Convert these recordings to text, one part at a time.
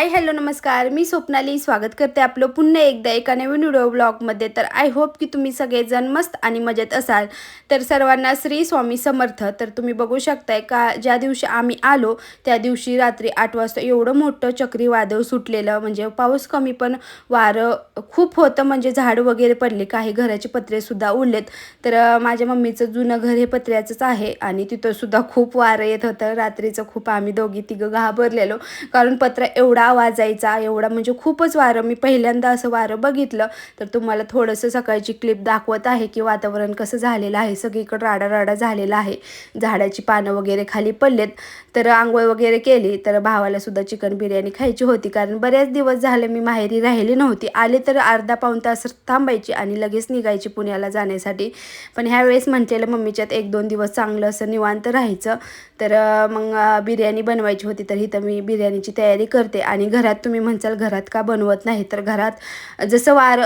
Hi hello नमस्कार. मी स्वप्नाली स्वागत करते आपलं पुन्हा एकदा एका नवीन व्हिडिओ ब्लॉगमध्ये. तर आय होप की तुम्ही सगळेजण मस्त आणि मजेत असाल. तर सर्वांना श्री स्वामी समर्थ. तर तुम्ही बघू शकताय का ज्या दिवशी आम्ही आलो त्या दिवशी रात्री आठ वाजता एवढं मोठं चक्रीवादळ सुटलेलं. म्हणजे पाऊस कमी पण वारं खूप होतं. म्हणजे झाड वगैरे पडले काही घराचे पत्रेसुद्धा उडलेत. तर माझ्या मम्मीचं जुनं घर हे पत्र्याचंच आहे आणि तिथंसुद्धा खूप वारं येत होतं. रात्रीचं खूप आम्ही दोघी तिघं घाबरलेलो. कारण पत्रा एवढा वाजायचा एवढा म्हणजे खूपच वारं. मी पहिल्यांदा असं वारं बघितलं. तर तुम्हाला थोडंसं सकाळची क्लिप दाखवत आहे की वातावरण कसं झालेलं आहे. सगळीकडं राडा राडा झालेला आहे. झाडाची पानं वगैरे खाली पडलेत. तर आंघोळ वगैरे केली. तर भावाला सुद्धा चिकन बिर्याणी खायची होती. कारण बरेच दिवस झाले मी माहेरी राहिली नव्हती. आले तर अर्धा पाऊण तास थांबायची आणि लगेच निघायची पुण्याला जाण्यासाठी. पण ह्यावेळेस म्हटलेलं मम्मीच्यात एक दोन दिवस चांगलं असं निवांत राहायचं. तर मग बिर्याणी बनवायची होती. तर इथं मी बिर्याणीची तयारी करते आणि आणि घरात तुम्ही म्हणसाल घरात का बनवत नाही? तर घरात जसं वार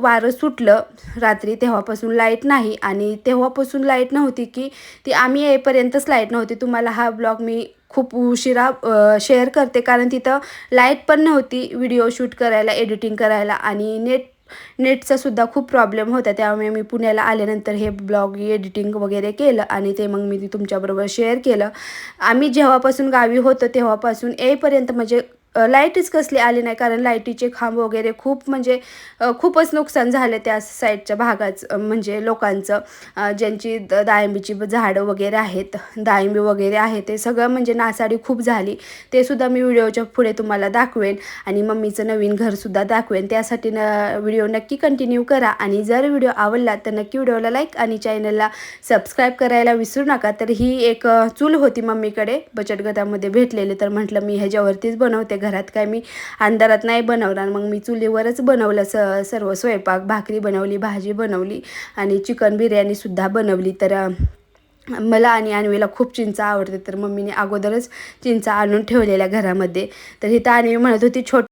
वारं सुटलं रात्री तेव्हापासून लाइट नाही आणि तेव्हापासून लाइट नव्हती की ती आम्ही येईपर्यंतच लाइट नव्हती. तुम्हाला हा ब्लॉग मी खूप उशिरा शेअर करते कारण तिथं लाइट पण नव्हती व्हिडिओ शूट करायला एडिटिंग करायला आणि नेट नेटचा सुद्धा खूप प्रॉब्लेम होता. त्यामुळे मी पुण्याला आल्यानंतर हे ब्लॉग एडिटिंग वगैरे केलं आणि ते मग मी तुमच्याबरोबर शेअर केलं. आम्ही जेव्हापासून गावी होतो तेव्हापासून येईपर्यंत म्हणजे लाईटच कसली आली नाही कारण लाईटीचे खांब वगैरे खूप म्हणजे खूपच नुकसान झालं त्या साईडच्या भागाचं म्हणजे लोकांचं. ज्यांची द डाळिंबीची झाडं वगैरे आहेत डाळिंबी वगैरे आहे ते सगळं म्हणजे नासाडी खूप झाली. ते सुद्धा मी व्हिडिओच्या पुढे तुम्हाला दाखवेन आणि मम्मीचं नवीन घरसुद्धा दाखवेन. त्यासाठी न व्हिडिओ नक्की कंटिन्यू करा आणि जर व्हिडिओ आवडला तर नक्की व्हिडिओला लाईक आणि चॅनलला सबस्क्राईब करायला विसरू नका. तर ही एक चूल होती मम्मीकडे बचत गटामध्ये भेटलेले. तर म्हटलं मी ह्याच्यावरतीच बनवते घरात काय मी अंधारात नाही बनवणार. मग मी चुलीवरच बनवलं स सर्व स्वयंपाक भाकरी बनवली भाजी बनवली आणि चिकन बिर्याणीसुद्धा बनवली. तर मला आणि आणवीला खूप चिंचा आवडते. तर मम्मीने अगोदरच चिंचा आणून ठेवलेल्या घरामध्ये. तर इथं आणवी म्हणत होती छोट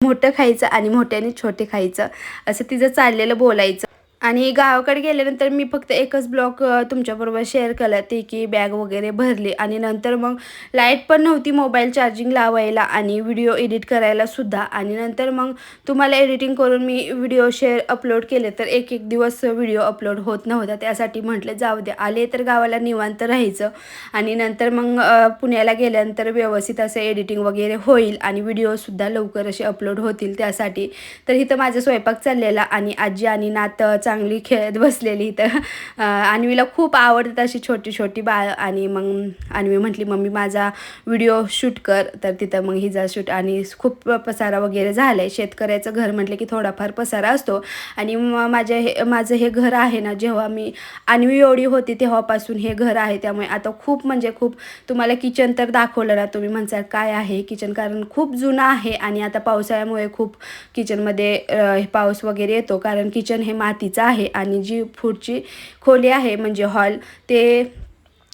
मोठं खायचं आणि मोठ्याने छोटे खायचं. असं तिचं चाललेलं बोलायचं. आणि गावाकडे गेल्यानंतर मी फक्त एकच ब्लॉग तुमच्याबरोबर शेअर केला ते की बॅग वगैरे भरली. आणि नंतर मग लाइट पण नव्हती मोबाईल चार्जिंग लावायला आणि व्हिडिओ एडिट करायला सुद्धा. आणि नंतर मग तुम्हाला एडिटिंग करून मी व्हिडिओ शेअर अपलोड केले तर एक एक दिवस व्हिडिओ अपलोड होत नव्हता. त्यासाठी म्हटलं जाऊ दे आले तर गावाला निवांत राहायचं. आणि नंतर मग पुण्याला गेल्यानंतर व्यवस्थित असं एडिटिंग वगैरे होईल आणि व्हिडिओसुद्धा लवकर असे अपलोड होतील त्यासाठी. तर इथं माझा स्वयंपाक चाललेला आणि आजी आणि नातच चांगली खेळत बसलेली तर अन्वीला खूप आवडतात अशी छोटी छोटी बाळ आणि मग अन्वी म्हटली मम्मी माझा व्हिडिओ शूट कर. तर तिथं मग हिजा शूट आणि खूप पसारा वगैरे झाला आहे शेतकऱ्याचं घर म्हटलं की थोडाफार पसारा असतो. आणि माझ्या हे माझं हे घर आहे ना जेव्हा मी अन्वी एवढी होती तेव्हापासून हे घर आहे. त्यामुळे आता खूप म्हणजे खूप तुम्हाला किचन तर दाखवलं ना तुम्ही म्हणसाल काय आहे किचन? कारण खूप जुनं आहे आणि आता पावसाळ्यामुळे खूप किचनमध्ये पाऊस वगैरे येतो. कारण किचन हे मातीचं आहे आणि जी पुढची खोली आहे म्हणजे हॉल ते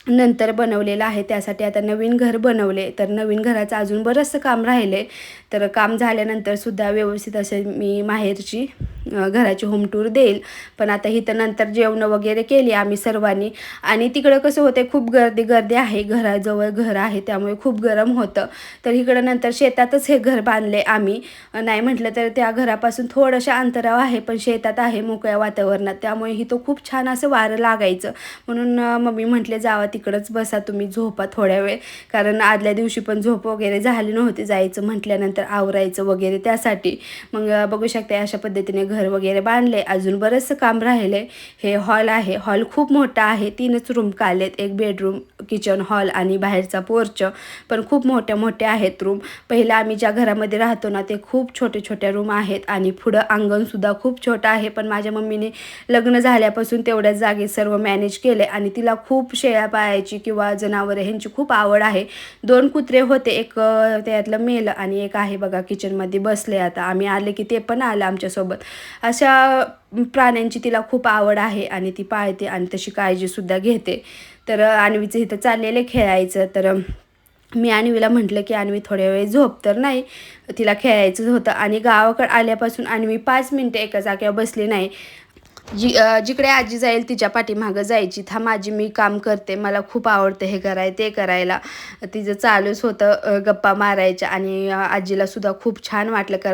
नंतर बनवलेलं आहे. त्यासाठी आता नवीन घर बनवले. तर नवीन घराचं अजून बरंचसं काम राहिले तर काम झाल्यानंतर सुद्धा व्यवस्थित असे मी माहेरची घराची होम टूर देईल. पण आता इथं नंतर जेवणं वगैरे केली आम्ही सर्वांनी. आणि तिकडं कसं होतं खूप गर्दी गर्दी आहे. घराजवळ घर आहे त्यामुळे खूप गरम होतं. तर इकडं नंतर शेतातच हे घर बांधले आम्ही. नाही म्हटलं तर त्या घरापासून थोडंशा अंतरावर आहे पण शेतात आहे मोकळ्या वातावरणात. त्यामुळे इथं खूप छान असं वारं लागायचं. म्हणून मम्मी म्हटले जावं तिकडंच बसा तुम्ही झोपा थोड्या वेळ. कारण आदल्या दिवशी पण झोप वगैरे झाली नव्हती जायचं म्हटल्यानंतर आवरायचं वगैरे त्यासाठी. मग बघू शकते अशा पद्धतीने घर वगैरे बांधले. अजून बरंचसं काम राहिले हे हॉल आहे. हॉल खूप मोठा आहे. तीनच रूम काढलेत एक बेडरूम किचन हॉल आणि बाहेरचा पोर्च. पण खूप मोठ्या मोठ्या आहेत रूम. पहिला आम्ही ज्या घरामध्ये राहतो ना ते खूप छोटे छोट्या रूम आहेत. आणि पुढं अंगणसुद्धा खूप छोटं आहे. पण माझ्या मम्मीने लग्न झाल्यापासून तेवढ्याच जागे सर्व मॅनेज केले आणि तिला खूप शेळ्या पाळायची किंवा जनावरं ह्यांची खूप आवड आहे. दोन कुत्रे होते एक त्यातलं मेल आणि एक आहे बघा किचनमध्ये बसले आता. आम्ही आले की ते पण आलं आमच्यासोबत. अशा प्राण्यांची तिला खूप आवड आहे आणि ती पाळते आणि तशी काळजीसुद्धा घेते. तर आणवीचं इथं चाललेलं खेळायचं. तर मी आणवीला म्हटलं की आणवी थोड्या वेळ झोप तर नाही. तिला खेळायचं होतं आणि गावाकडे आल्यापासून आणवी पाच मिनटं एका जाग्यावर बसली नाही. जी जिकडे आजी जाईल तिच्या पाठीमागं जायची. थांब आजी मी काम करते. मला खूप आवडते हे कराय ते करायला. तिचं चालूच होतं गप्पा मारायच्या आणि आजीला सुद्धा खूप छान वाटलं कर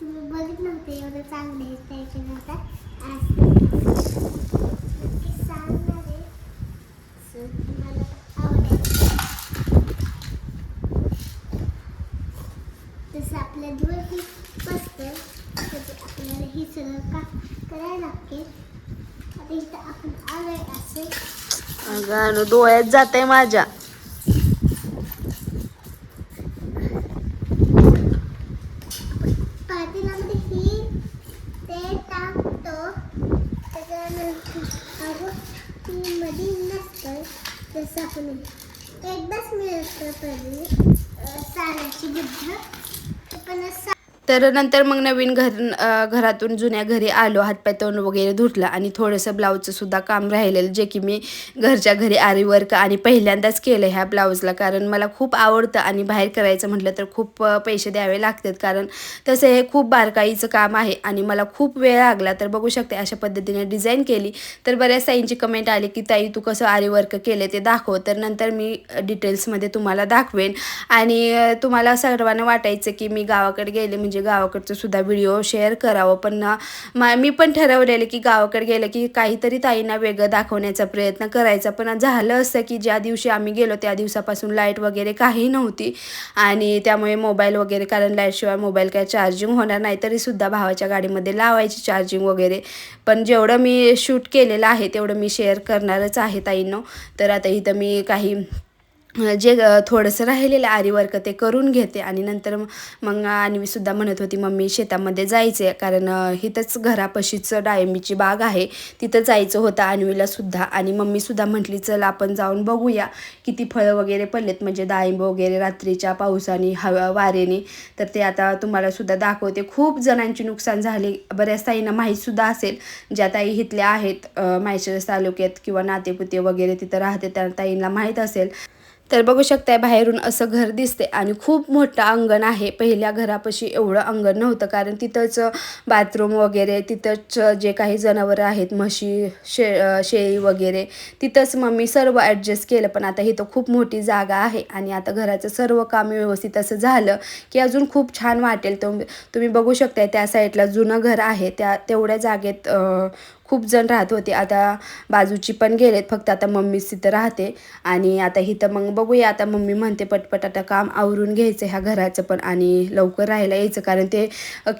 तुम्ही बघत नव्हते एवढं चांगलं हेअरस्टाईल केलं होता आज नक्की सांगणार आहे So, तुम्हाला आवडेल तसं आपल्या धुळ ही मस्त आपल्याला ही सगळं का करायला लागते. आता इथं आपण आलोय असे. गाणं डोळ्यात जात आहे माझ्या. पातेल्यामध्ये ही ते टाकतो. त्याच्यानंतर अगं ती मध्ये नसतं जसं आपण एकदाच मिळतं पहिले साराची बुद्ध. ते पण सा तर नंतर मग नवीन घर घरातून जुन्या घरी आलो हातपाय तोंड वगैरे धुतलं आणि थोडंसं ब्लाऊजचं सुद्धा काम राहिलेलं जे की मी घरच्या घरी आरी वर्क आणि पहिल्यांदाच केलं ह्या ब्लाऊजला कारण मला खूप आवडतं आणि बाहेर करायचं म्हटलं तर खूप पैसे द्यावे लागतात. कारण तसं हे खूप बारकाईचं काम आहे आणि मला खूप वेळ लागला. तर बघू शकते अशा पद्धतीने डिझाईन केली. तर बऱ्याच ताईंची कमेंट आली की ताई तू कसं आरी वर्क केले ते दाखव. तर नंतर मी डिटेल्समध्ये तुम्हाला दाखवेन. आणि तुम्हाला सर्वांना वाटायचं की मी गावाकडे गेले म्हणजे म्हणजे गावाकडचं सुद्धा व्हिडिओ शेअर करावं. पण मा मी पण ठरवलेलं की गावाकडे गेलं की काहीतरी ताईंना वेगळं दाखवण्याचा प्रयत्न करायचा. पण झालं असं की ज्या दिवशी आम्ही गेलो त्या दिवसापासून लाइट वगैरे काही नव्हती. आणि त्यामुळे मोबाईल वगैरे कारण लाईटशिवाय मोबाईल काय चार्जिंग होणार नाही तरीसुद्धा भावाच्या गाडीमध्ये लावायची चार्जिंग वगैरे. पण जेवढं मी शूट केलेलं आहे तेवढं मी शेअर करणारच आहे ताईंनो. तर आता इथं मी काही जे थोडंसं राहिलेलं आरीवर्क ते करून घेते आणि नंतर मग आणि मी सुद्धा म्हणत होती मम्मी शेतामध्ये जायचे कारण हिथंच इथंच घरापाशीच डाळिंबीची बाग आहे तिथं जायचं होतं आणवीला सुद्धा आणि मम्मी सुद्धा म्हटली चल आपण जाऊन बघूया किती फळं वगैरे पडलेत म्हणजे डाळिंब वगैरे रात्रीच्या पावसाने हवा वारेने. तर ते आता तुम्हाला सुद्धा दाखवते. खूप जणांची नुकसान झाले. बऱ्याच ताईंना माहीत सुद्धा असेल ज्या ताई हिथल्या आहेत माहेश्वरस तालुक्यात किंवा नातेपुते वगैरे तिथं राहते त्या ताईंना माहीत असेल. तर बघू शकताय बाहेरून असं घर दिसते आणि खूप मोठं अंगण आहे. पहिल्या घरापाशी एवढं अंगण नव्हतं कारण तिथंच बाथरूम वगैरे तिथंच जे काही जनावरं आहेत म्हशी शे शेळी वगैरे तिथंच मग मी सर्व ॲडजस्ट केलं. पण आता इथं खूप मोठी जागा आहे आणि आता घराचं सर्व काम व्यवस्थित असं झालं की अजून खूप छान वाटेल. तुम तुम्ही बघू शकताय त्या साईडला जुनं घर आहे. त्या तेवढ्या जागेत खूप जण राहत होते. आता बाजूची पण गेलेत फक्त आता मम्मीच तिथं राहते. आणि आता इथं मग बघूया आता मम्मी म्हणते पटपट आता काम आवरून घ्यायचं ह्या घराचं पण आणि लवकर राहायला यायचं. कारण ते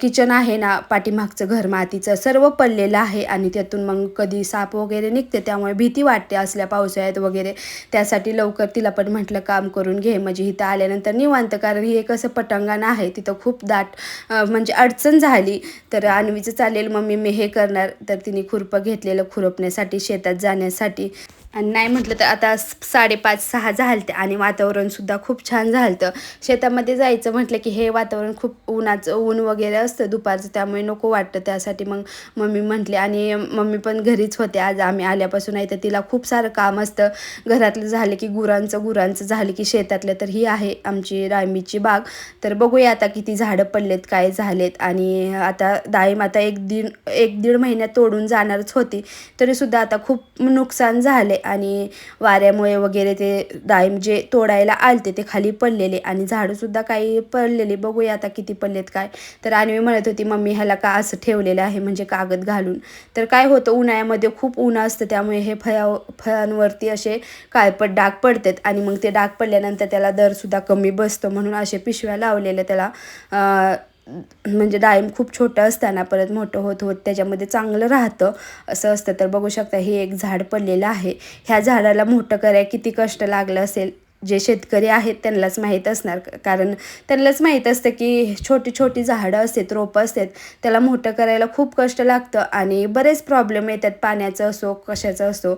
किचन आहे ना पाठीमागचं घर मातीचं सर्व पडलेलं आहे. आणि त्यातून मग कधी साप वगैरे निघते त्यामुळे भीती वाटते असल्या पावसाळ्यात वगैरे. त्यासाठी लवकर तिला पण म्हटलं काम करून घे. म्हणजे इथं आल्यानंतर निवांत कारण हे कसं पटांगण आहे तिथं खूप दाट म्हणजे अडचण झाली. तर आणवीचं चालेल मम्मी मी हे करणार. तर तिने खुरपं घेतलेलं खुरपण्यासाठी शेतात जाण्यासाठी. आणि नाही म्हटलं तर आता साडेपाच सहा झालते आणि वातावरणसुद्धा खूप छान झालतं. शेतामध्ये जायचं म्हटलं की हे वातावरण खूप उन्हाचं ऊन वगैरे असतं दुपारचं त्यामुळे नको वाटतं. त्यासाठी मग मम्मी म्हटले आणि मम्मी पण घरीच होते. आज आम्ही आल्यापासून आहे तर तिला खूप सारं काम असतं. घरातलं झालं की गुरांचं गुरांचं झालं की शेतातलं तर ही आहे आमची रायमीची बाग. तर बघूया आता किती झाडं पडलेत काय झालेत. आणि आता दाईम आता एक दीड एक दीड महिन्यात तोडून जाणार जाणारच होती. तरीसुद्धा आता खूप नुकसान झाले आणि वाऱ्यामुळे वगैरे ते डाळिंब जे तोडायला आलते ते खाली पडलेले आणि झाडंसुद्धा काही पडलेली. बघूया आता किती पडलेत काय. तर आणि मी म्हणत होती मम्मी ह्याला का असं ठेवलेलं आहे? म्हणजे कागद घालून. तर काय होतं उन्हाळ्यामध्ये खूप ऊन असतं त्यामुळे हे फळा फळांवरती असे काळपट डाग पडतात आणि मग ते डाग पडल्यानंतर त्याला दरसुद्धा कमी बसतो म्हणून असे पिशव्या लावलेल्या त्याला म्हणजे डाळिंब खूप छोटं असताना परत मोठं होत होत त्याच्यामध्ये चांगलं राहतं असं असतं. तर बघू शकता हे एक झाड पडलेलं आहे. ह्या झाडाला मोठं करायला किती कष्ट लागलं असेल? जे शेतकरी आहेत त्यांनाच माहीत असणार. कारण त्यांनाच माहीत असतं की छोटी छोटी झाडं असतात रोपं असतात त्याला मोठं करायला खूप कष्ट लागतं आणि बरेच प्रॉब्लेम येतात पाण्याचं असो कशाचं असो.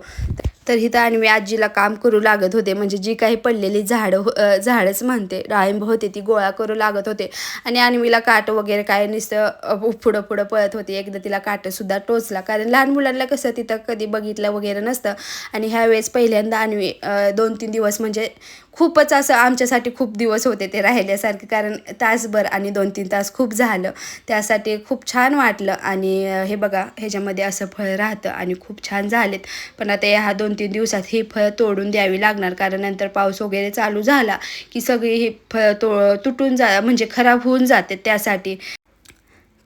तर तर आणवी आजीला काम करू लागत होते. म्हणजे जी काही पडलेली झाडं हो- झाडच म्हणते. डाळिंब होते ती गोळा करू लागत होते. आणि आणवीला काट वगैरे काय नुसतं पुढं पुढं पळत होती. एकदा तिला काटंसुद्धा टोचला. कारण लहान मुलांना कसं तिथं कधी बघितलं वगैरे नसतं. आणि ह्यावेळेस पहिल्यांदा आणवी दोन तीन दिवस म्हणजे खूपच असं आमच्यासाठी खूप दिवस होते ते राहिल्यासारखे कारण तासभर आणि दोन तीन तास खूप झालं. त्यासाठी खूप छान वाटलं आणि हे बघा ह्याच्यामध्ये असं फळ राहतं आणि खूप छान झालेत. पण आता ह्या दोन तीन दिवसात ही फळं तोडून द्यावी लागणार कारण नंतर पाऊस वगैरे चालू झाला की सगळी ही फळं तो तुटून जा म्हणजे खराब होऊन जाते त्यासाठी.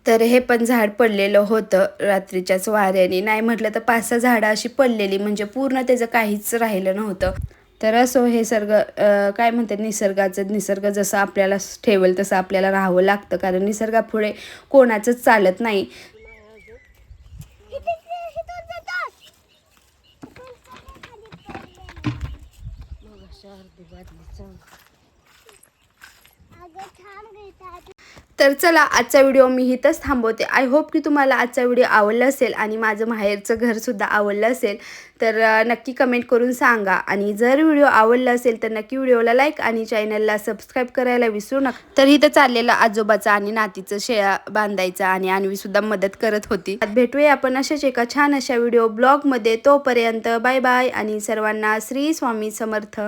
तर हे पण झाड पडलेलं होतं रात्रीच्याच वाऱ्याने. नाही म्हटलं तर पाच सहा झाडं अशी पडलेली म्हणजे पूर्ण त्याचं काहीच राहिलं नव्हतं. तर असो हे सर्ग अं, काय म्हणतात निसर्गाचं निसर्ग जसं आपल्याला ठेवेल तसं आपल्याला राहावं लागतं. कारण निसर्गापुढे कोणाचंच चालत नाही. तर चला आजचा व्हिडिओ मी इथंच थांबवते. आय होप की तुम्हाला आजचा व्हिडिओ आवडला असेल आणि माझं माहेरचं घरसुद्धा आवडलं असेल तर नक्की कमेंट करून सांगा. आणि जर व्हिडिओ आवडला असेल तर नक्की व्हिडिओला लाईक आणि चॅनलला सबस्क्राईब करायला विसरू नका. तर इथं चाललेलं आजोबाचं आणि नातीचं शेळा बांधायचा आणि आणवीसुद्धा मदत करत होती. भेटूया आपण अशाच एका छान अशा व्हिडिओ ब्लॉगमध्ये. तोपर्यंत बाय बाय आणि सर्वांना श्री स्वामी समर्थ.